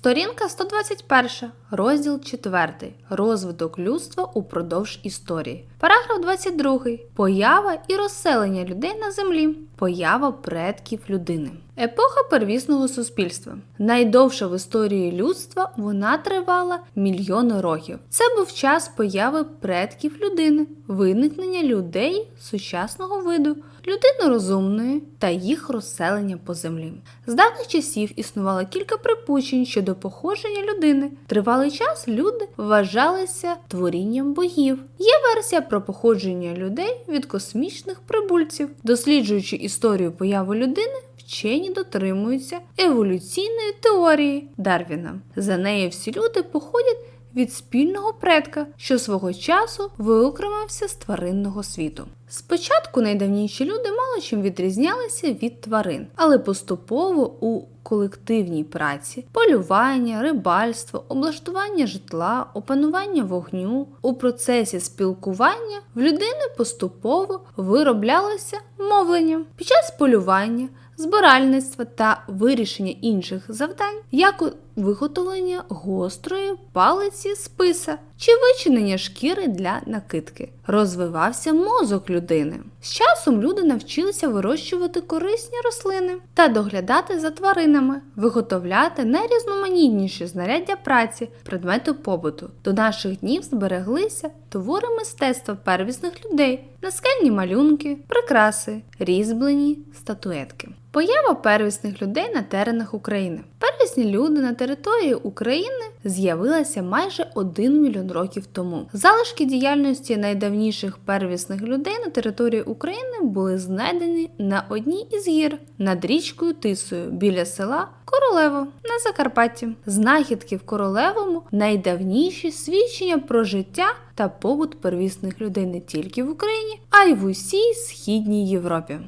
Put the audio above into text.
Сторінка 121, розділ 4. Розвиток людства упродовж історії. Параграф 22. Поява і розселення людей на землі. Поява предків людини. Епоха первісного суспільства. Найдовша в історії людства вона тривала мільйони років. Це був час появи предків людини, виникнення людей сучасного виду, людини розумної та їх розселення по землі. З давніх часів існувало кілька припущень щодо походження людини. Тривалий час люди вважалися творінням богів. Є версія про походження людей від космічних прибульців, досліджуючи історію появи людини. Вчені дотримуються еволюційної теорії Дарвіна. За нею всі люди походять від спільного предка, що свого часу виокремився з тваринного світу. Спочатку найдавніші люди мало чим відрізнялися від тварин, але поступово у колективній праці, полювання, рибальство, облаштування житла, опанування вогню у процесі спілкування в людини поступово вироблялося мовлення під час полювання збиральництва та вирішення інших завдань, як виготовлення гострої палиці списа чи вичинення шкіри для накидки. Розвивався мозок людини. З часом люди навчилися вирощувати корисні рослини та доглядати за тваринами, виготовляти найрізноманітніші знаряддя праці, предмети побуту. До наших днів збереглися твори мистецтва первісних людей, наскельні малюнки, прикраси, різьблені статуетки. Поява первісних людей на теренах України. Первісні люди на території України з'явилися майже 1 мільйон років тому. Залишки діяльності найдавніших первісних людей на території України були знайдені на одній із гір над річкою Тисою біля села Королево на Закарпатті. Знахідки в Королевому найдавніші свідчення про життя та побут первісних людей не тільки в Україні, а й в усій східній Європі.